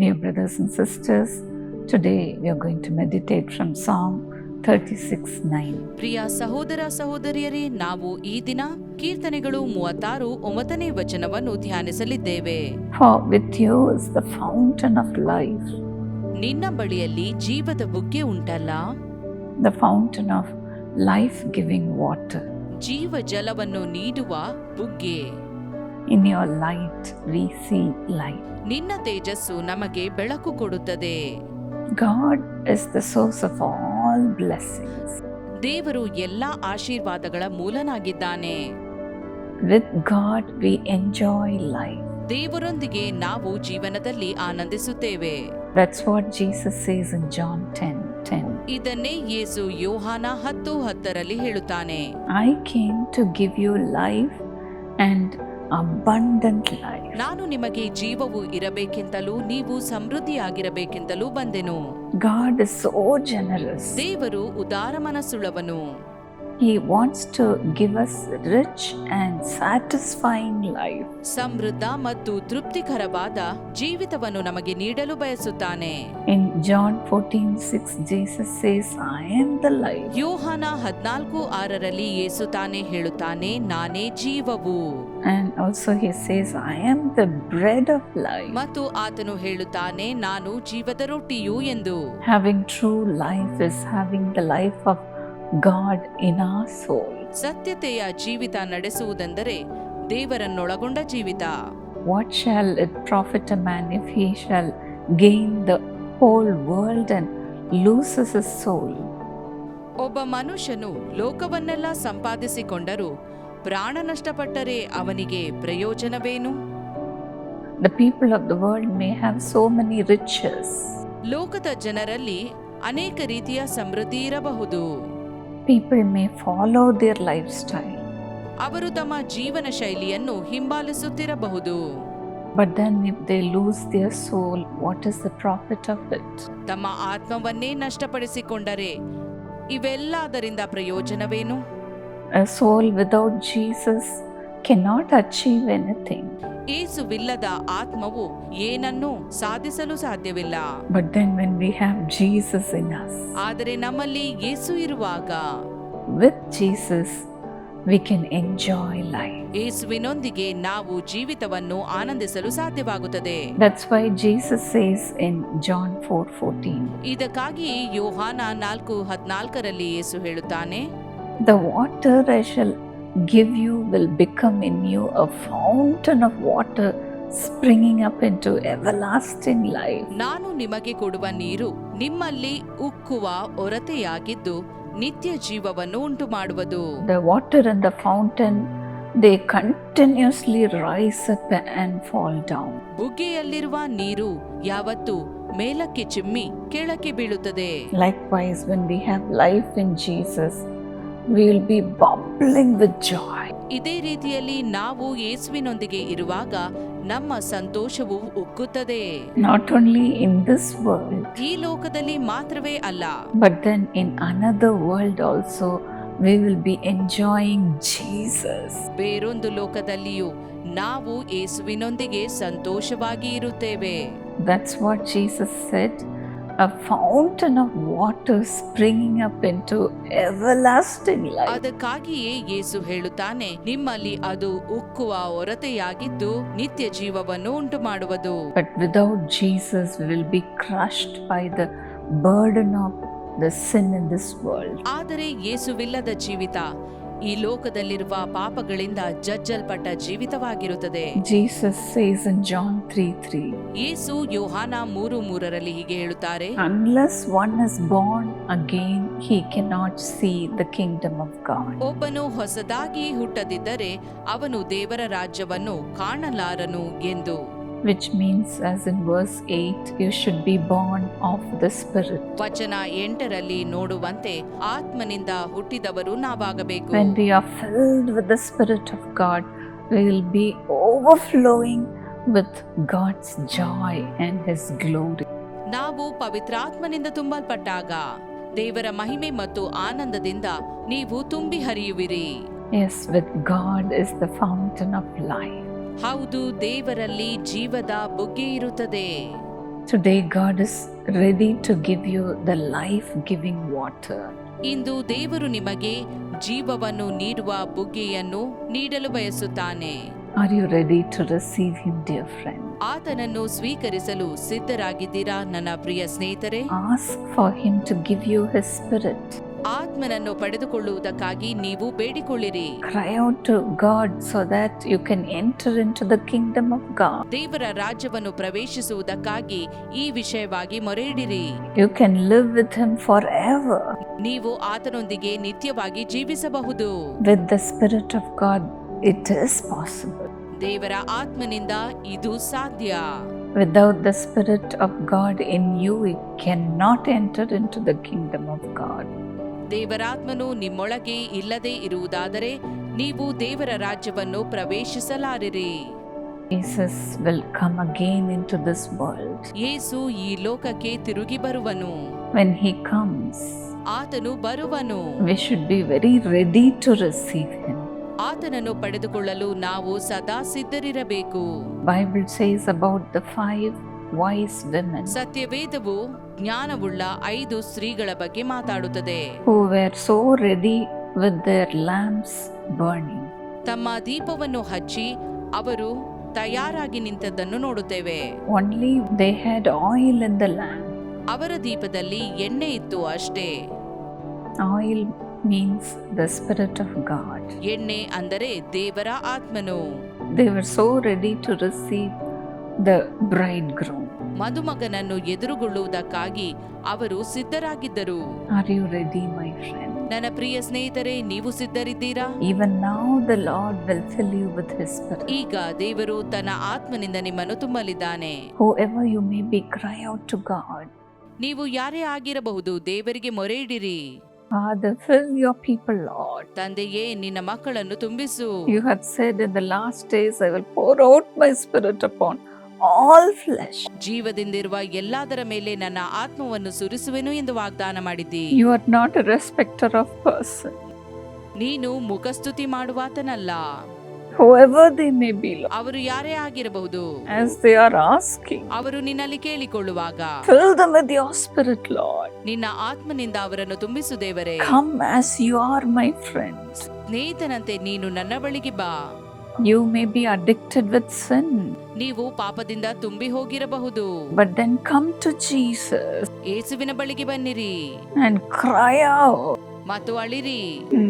Dear brothers and sisters, today we are going to meditate from Psalm 36 9. ಪ್ರಿಯ ಸಹೋದರ ಸಹೋದರಿಯರೇ ನಾವು ಈ ದಿನ ಕೀರ್ತನೆಗಳು ಮೂವತ್ತಾರು ಒಂಬತ್ತನೇ ವಚನವನ್ನು ಧ್ಯಾನಿಸಲಿದ್ದೇವೆ For with you is the fountain of life, ನಿನ್ನ ಬಳಿಯಲ್ಲಿ ಜೀವದ ಬುಗ್ಗೆ ಉಂಟಲ್ಲ the fountain of life giving water. ಜೀವ ಜಲವನ್ನು ನೀಡುವ ಬುಗ್ಗೆ In your light, we see light. ನಿನ್ನ ತೇಜಸ್ಸು ನಮಗೆ ಬೆಳಕು ಕೊಡುತ್ತದೆ God is the source of all blessings. ದೇವರು ಎಲ್ಲಾ ಆಶೀರ್ವಾದಗಳ ಮೂಲನಾಗಿದ್ದಾನೆ With God, we enjoy life. ದೇವರೊಂದಿಗೆ ನಾವು ಜೀವನದಲ್ಲಿ ಆನಂದಿಸುತ್ತೇವೆ That's what Jesus says in John 10 10. ಇದನ್ನೇ ಯೇಸು ಯೋಹಾನ ಹತ್ತು ಹತ್ತರಲ್ಲಿ ಹೇಳುತ್ತಾನೆ I came to give you life and abundant life. ನಾನು ನಿಮಗೆ ಜೀವವು ಇರಬೇಕೆಂತಲೂ ನೀವು ಸಮೃದ್ಧಿಯಾಗಿರಬೇಕೆಂತಲೂ ಬಂದೆನು God is so generous. ದೇವರು ಉದಾರ ಮನಸ್ಸುಳ್ಳವನು He wants to give us rich and satisfying life. ಸಮೃದ್ಧ ಮತ್ತು ತೃಪ್ತಿಕರವಾದ ಜೀವಿತವನ್ನು ನಮಗೆ ನೀಡಲು ಬಯಸುತ್ತಾನೆ In John 14 6, Jesus says, I am the life. ಯೋಹಾನ ಹದ್ನಾಲ್ಕು ಆರರಲ್ಲಿ ಯೇಸು ತಾನೇ ಹೇಳುತ್ತಾನೆ ನಾನೇ ಜೀವವು And also, He says, I am the bread of life. ಮತ್ತು ಆತನು ಹೇಳುತ್ತಾನೆ ನಾನು ಜೀವದ ರೊಟ್ಟಿಯು ಎಂದು Having true life is having the life of God in our soul. ಸತ್ಯತೆಯ ಜೀವಿತ ನಡೆಸುವುದೆಂದರೆ ದೇವರನ್ನೊಳಗೊಂಡ ಜೀವಿತ What shall it profit a man if he shall gain the whole world and loses his soul? ಒಬ್ಬ ಮನುಷ್ಯನು ಲೋಕವನ್ನೆಲ್ಲ ಸಂಪಾದಿಸಿಕೊಂಡರೂ ಪ್ರಾಣ ನಷ್ಟಪಟ್ಟರೆ ಅವನಿಗೆ ಪ್ರಯೋಜನವೇನು The people of the world may have so many riches. ಲೋಕದ ಜನರಲ್ಲಿ ಅನೇಕ ರೀತಿಯ ಸಮೃದ್ಧಿ ಇರಬಹುದು People may follow their lifestyle. ಅವರು ತಮ್ಮ ಜೀವನ ಶೈಲಿಯನ್ನು ಹಿಂಬಾಲಿಸುತ್ತಿರಬಹುದು But then, if they lose their soul, what is the profit of it? ತಮ್ಮ ಆತ್ಮವನ್ನೇ ನಷ್ಟಪಡಿಸಿಕೊಂಡರೆ ಇವೆಲ್ಲದರಿಂದ ಪ್ರಯೋಜನವೇನು A soul without Jesus cannot achieve anything. ಏಸುವಿಲ್ಲದ ಆತ್ಮವು ಏನನ್ನೂ ಸಾಧಿಸಲು ಸಾಧ್ಯವಿಲ್ಲ But then, when we have Jesus in us, ಆದರೆ ನಮ್ಮಲ್ಲಿ ಯೇಸು ಇರುವಾಗ with Jesus, we can enjoy life. ಯೇಸುವಿನೊಂದಿಗೆ ನಾವು ಜೀವಿತವನ್ನು ಆನಂದಿಸಲು ಸಾಧ್ಯವಾಗುತ್ತದೆ That's why Jesus says in John 4:14, ಇದಕ್ಕಾಗಿ ಯೋಹಾನ ನಾಲ್ಕು ಹದ್ನಾಲ್ಕರಲ್ಲಿ ಯೇಸು ಹೇಳುತ್ತಾನೆ "The water I shall give you will become in you a fountain of water springing up into everlasting life." ನಾನು ನಿಮಗೆ ಕೊಡುವ ನೀರು ನಿಮ್ಮಲ್ಲಿ ಉಕ್ಕುವ ಒರತೆಯಾಗಿದ್ದು ನಿತ್ಯ ಜೀವವನ್ನು ಉಂಟು ಮಾಡುವುದು the water and the fountain they continuously rise up and fall down ಬುಗ್ಗೆಯಲ್ಲಿರುವ ನೀರು ಯಾವತ್ತು ಮೇಲಕ್ಕೆ ಚಿಮ್ಮಿ ಕೆಳಕ್ಕೆ ಬೀಳುತ್ತದೆ. Likewise when we have life in Jesus will be bubbling with joy. ಇದೇ ರೀತಿಯಲ್ಲಿ ನಾವು ಯೇಸುವಿನೊಂದಿಗೆ ಇರುವಾಗ ನಮ್ಮ ಸಂತೋಷವು ಉಕ್ಕುತ್ತದೆ Not only in this world, ಈ ಲೋಕದಲ್ಲಿ ಮಾತ್ರವೇ ಅಲ್ಲ but then in another world also, we will be enjoying Jesus. ಬೇರೊಂದು ಲೋಕದಲ್ಲಿಯೂ ನಾವು ಯೇಸುವಿನೊಂದಿಗೆ ಸಂತೋಷವಾಗಿ ಇರುತ್ತೇವೆ That's what Jesus said a fountain of water springing up into everlasting life. ಅದಕ್ಕಾಗಿಯೇ ಯೇಸು ಹೇಳುತ್ತಾನೆ ನಿಮ್ಮಲ್ಲಿ ಅದು ಉಕ್ಕುವ ಒರತೆಯಾಗಿದ್ದು ನಿತ್ಯ ಜೀವವನ್ನು ಉಂಟು ಮಾಡುವುದು But without Jesus, we will be crushed by the burden of the sin in this world. ಆದರೆ ಯೇಸುವಿಲ್ಲದ ಜೀವಿತ ಈ ಲೋಕದಲ್ಲಿರುವ ಪಾಪಗಳಿಂದ ಜಜ್ಜಲ್ಪಟ್ಟ ಜೀವಿತವಾಗಿರುತ್ತದೆ Jesus says in John 3 3, Yesu Yohana ಮೂರು ಮೂರರಲ್ಲಿ ಹೀಗೆ ಹೇಳುತ್ತಾರೆ Unless one is born again, he cannot see the kingdom of God. ಒಬ್ಬನು ಹೊಸದಾಗಿ ಹುಟ್ಟದಿದ್ದರೆ ಅವನು ದೇವರ ರಾಜ್ಯವನ್ನು ಕಾಣಲಾರನು ಎಂದು Which means, as in verse 8, you should be born of the Spirit. ವಚನ ಎಂಟರಲ್ಲಿ ನೋಡುವಂತೆ ಆತ್ಮನಿಂದ ಹುಟ್ಟಿದವರು ನಾವಾಗಬೇಕು When we are filled with the Spirit of God, we will be overflowing with God's joy and His glory. ನಾವು ಪವಿತ್ರಾತ್ಮನಿಂದ ತುಂಬಲ್ಪಟ್ಟಾಗ ದೇವರ ಮಹಿಮೆ ಮತ್ತು ಆನಂದದಿಂದ ನೀವು ತುಂಬಿ ಹರಿಯುವಿರಿ Yes, with God is the fountain of life. ಹೌದು ದೇವರಲ್ಲಿ ಜೀವದ ಬುಗ್ಗೆ ಇರುತ್ತದೆ. Today God is ready to give you the life giving water ಇಂದು ದೇವರು ನಿಮಗೆ ಜೀವವನ್ನು ನೀಡುವ ಬುಗ್ಗೆಯನ್ನು ನೀಡಲು ಬಯಸುತ್ತಾನೆ. Are you ready to receive him dear friend ಆತನನ್ನು ಸ್ವೀಕರಿಸಲು ಸಿದ್ಧರಾಗಿದ್ದೀರಾ ನನ್ನ ಪ್ರಿಯ ಸ್ನೇಹಿತರೆ? Ask for him to give you his spirit ಆತ್ಮನನ್ನು ಪಡೆದುಕೊಳ್ಳುವುದಕ್ಕಾಗಿ ನೀವು ಬೇಡಿಕೊಳ್ಳಿರಿ. ಗಾಡ್ ಯು ಎಂಟರ್ ದೇವರ ರಾಜ್ಯವನ್ನು ಪ್ರವೇಶಿಸುವುದಕ್ಕಾಗಿ ಈ ವಿಷಯವಾಗಿ ಮೊರೆ ಇಡಿರಿ you can live with him for ever ನೀವು ಆತನೊಂದಿಗೆ ನಿತ್ಯವಾಗಿ ಜೀವಿಸಬಹುದು. With the spirit of God it is possible ದೇವರ ಆತ್ಮನಿಂದ ಇದು ಸಾಧ್ಯ. Without the spirit of God in you ಈ cannot enter into the kingdom of God ದೇವರಾತ್ಮನು ನಿಮ್ಮೊಳಗೆ ಇಲ್ಲದೆ ಇರುವುದಾದರೆ ನೀವು ದೇವರ ರಾಜ್ಯವನ್ನು ಪ್ರವೇಶಿಸಲಾರಿರಿ Jesus will come again into this world. ಯೇಸು ಈ ಲೋಕಕ್ಕೆ ತಿರುಗಿ ಬರುವನು When He comes, ಆತನು ಬರುವನು we should be very ready to receive Him. ಆತನನ್ನು ಪಡೆದುಕೊಳ್ಳಲು ನಾವು ಸದಾ ಸಿದ್ಧರಿರಬೇಕು Bible says about the five wise women ಸತ್ಯವೇದವು ಜ್ಞಾನವುಳ್ಳ ಐದು ಸ್ತ್ರೀಗಳ ಬಗ್ಗೆ ಮಾತಾಡುತ್ತದೆ who were so ready with their lamps burning. ತಮ್ಮ ದೀಪವನ್ನು ಹಚ್ಚಿ ಅವರು ತಯಾರಾಗಿ ನಿಂತದ್ದನ್ನು ನೋಡುತ್ತೇವೆ Only they had oil in the lamp. ಅವರ ದೀಪದಲ್ಲಿ ಎಣ್ಣೆ ಇತ್ತು ಅಷ್ಟೇ Oil means the Spirit of God. ಎಣ್ಣೆ ಅಂದರೆ ದೇವರ ಆತ್ಮನು They were so ready to receive the bridegroom. ಮದುಮಗನನ್ನು ಎದುರುಗೊಳ್ಳುವುದಕ್ಕಾಗಿ ಅವರು ಸಿದ್ಧರಾಗಿದ್ದರು. ನನ್ನ ಪ್ರಿಯ ಸ್ನೇಹಿತರೇ ನೀವು ಸಿದ್ಧರಿದ್ದೀರಾ? Even now the Lord will fill you with his ಈಗ ದೇವರು ತನ್ನ ಆತ್ಮನಿಂದ ನಿಮ್ಮನ್ನು ತುಂಬಲಿದ್ದಾನೆ. Whoever you may be cry out to God ನೀವು ಯಾರೇ ಆಗಿರಬಹುದು ದೇವರಿಗೆ ಮೊರೆ ಇಡಿರಿ the fill your people Lord ತಂದೆಯೇ ನಿನ್ನ ಮಕ್ಕಳನ್ನು ತುಂಬಿಸು. You have said in the last days I will pour out my spirit upon all flesh ಜೀವದಿಂದಿರುವ ಎಲ್ಲದರ ಮೇಲೆ ನನ್ನ ಆತ್ಮವನ್ನು ಸುರಿಸುವೆನು ಎಂದು ವಾಗ್ದಾನ ಮಾಡಿದ್ದಿ. You are not a respecter of person ನೀನು ಮುಖಸ್ತುತಿ ಮಾಡುವಾತನಲ್ಲ. Whoever they may be, Lord, ಅವರು ಯಾರೇ ಆಗಿರಬಹುದು. As they are asking, ಅವರು ನಿನ್ನಲ್ಲಿ ಕೇಳಿಕೊಳ್ಳುವಾಗ. Fill them with your Spirit, Lord. ನಿನ್ನ ಆತ್ಮನಿಂದ ಅವರನ್ನು ತುಂಬಿಸು ದೇವರೇ. Come as you are, my friends. ಸ್ನೇಹಿತನಂತೆ ನೀನು ನನ್ನ ಬಳಿಗೆ ಬಾ. You may be addicted with sin, ನೀವು ಪಾಪದಿಂದ ತುಂಬಿ ಹೋಗಿರಬಹುದು but then come to Jesus ಏಸುವಿನ ಬಳಿಗೆ ಬನ್ನಿರಿ and cry out. ಮತ್ತು ಅಳಿರಿ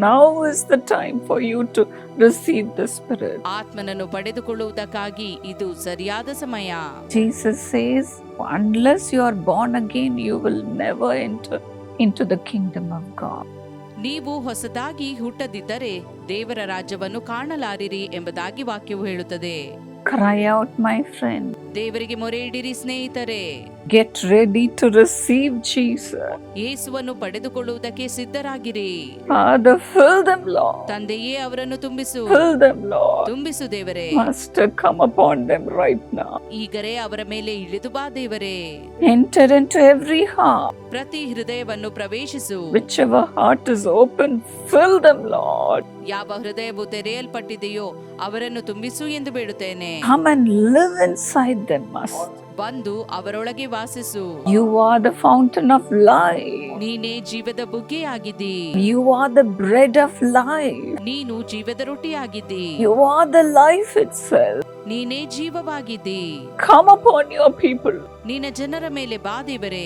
Now is the time for you to receive the Spirit. ಆತ್ಮನನ್ನು ಪಡೆದುಕೊಳ್ಳುವುದಕ್ಕಾಗಿ ಇದು ಸರಿಯಾದ ಸಮಯ Jesus says, unless you are born again, you will never enter into the kingdom of God. ನೀವು ಹೊಸದಾಗಿ ಹುಟ್ಟದಿದ್ದರೆ ದೇವರ ರಾಜ್ಯವನ್ನು ಕಾಣಲಾರಿರಿ ಎಂಬುದಾಗಿ ವಾಕ್ಯವು ಹೇಳುತ್ತದೆ. ಕ್ರೈ ಔಟ್ ಮೈ ಫ್ರೆಂಡ್ ದೇವರಿಗೆ ಮೊರೆಯಿಡಿರಿ ಸ್ನೇಹಿತರೆ. Get ready to receive Jesus. ಯೇಸುವನ್ನು ಪಡೆದುಕೊಳ್ಳುವುದಕ್ಕೆ ಸಿದ್ಧರಾಗಿರಿ Father, fill them, Lord. ತಂದೆಯೇ ಅವರನ್ನು ತುಂಬಿಸು Fill them, Lord. ತುಂಬಿಸು ದೇವರೇ Master, come upon them right now. ಈಗರೇ ಅವರ ಮೇಲೆ ಇಳಿದು ಬಾ ದೇವರೇ Enter into every heart. ಪ್ರತಿ ಹೃದಯವನ್ನು ಪ್ರವೇಶಿಸು Whichever heart is open, fill them, Lord. ಯಾವ ಹೃದಯವು ತೆರೆಯಲ್ಪಟ್ಟಿದೆಯೋ ಅವರನ್ನು ತುಂಬಿಸು ಎಂದು ಬೇಡುತ್ತೇನೆ Come and live inside them, Master. ಬಂದು ಅವರೊಳಗೆ ವಾಸಿಸು. You are the fountain of life ನೀನೇ ಜೀವದ ಬುಗ್ಗೆ ಆಗಿದ್ದಿ. You are the bread of life ನೀನು ಜೀವದ ರೊಟ್ಟಿ ಆಗಿದ್ದಿ. You are the life itself ನೀನೇ ಜೀವವಾಗಿದ್ದಿ. ಕಮ್ ಅಪಾನ್ ಯುವರ್ ಪೀಪಲ್ ನಿನ್ನ ಜನರ ಮೇಲೆ ಬಾದಿ ಬರೇ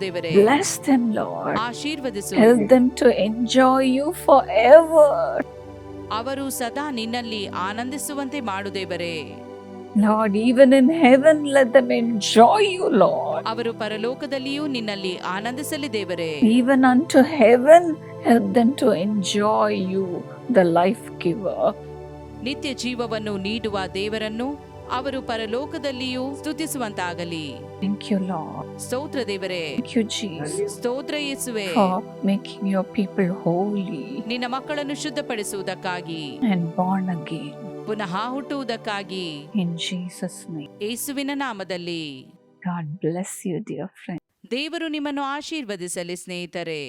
ದೇವರೇ Bless them, Lord. ಆಶೀರ್ವದಿಸು Help them to enjoy you forever. ಅವರು ಸದಾ ನಿನ್ನಲ್ಲಿ ಆನಂದಿಸುವಂತೆ ಮಾಡು ದೇವರೇ Lord, even in heaven, let them enjoy you, Lord. ಅವರು ಪರಲೋಕದಲ್ಲಿಯೂ ನಿನ್ನಲ್ಲಿ ಆನಂದಿಸಲಿ ದೇವರೇ Even unto heaven, help them to enjoy you, the life giver. ನಿತ್ಯ ಜೀವವನ್ನು ನೀಡುವ ದೇವರನ್ನು ಅವರು ಪರಲೋಕದಲ್ಲಿಯೂ ಸ್ತುತಿಸುವಂತಾಗಲಿ. Thank you, Lord. ಸ್ತೋತ್ರ ದೇವರೇ. Thank you, Jesus, ಸ್ತೋತ್ರ ಯೇಸುವೆ. For making your people holy. ನಿನ್ನ ಮಕ್ಕಳನ್ನು ಶುದ್ಧಪಡಿಸುವುದಕ್ಕಾಗಿ. And born again. ಪುನಃ ಹುಟ್ಟುವುದಕ್ಕಾಗಿ. In Jesus' name. ಯೇಸುವಿನ ನಾಮದಲ್ಲಿ. God bless you, dear friend ದೇವರು ನಿಮ್ಮನ್ನು ಆಶೀರ್ವದಿಸಲಿ ಸ್ನೇಹಿತರೆ.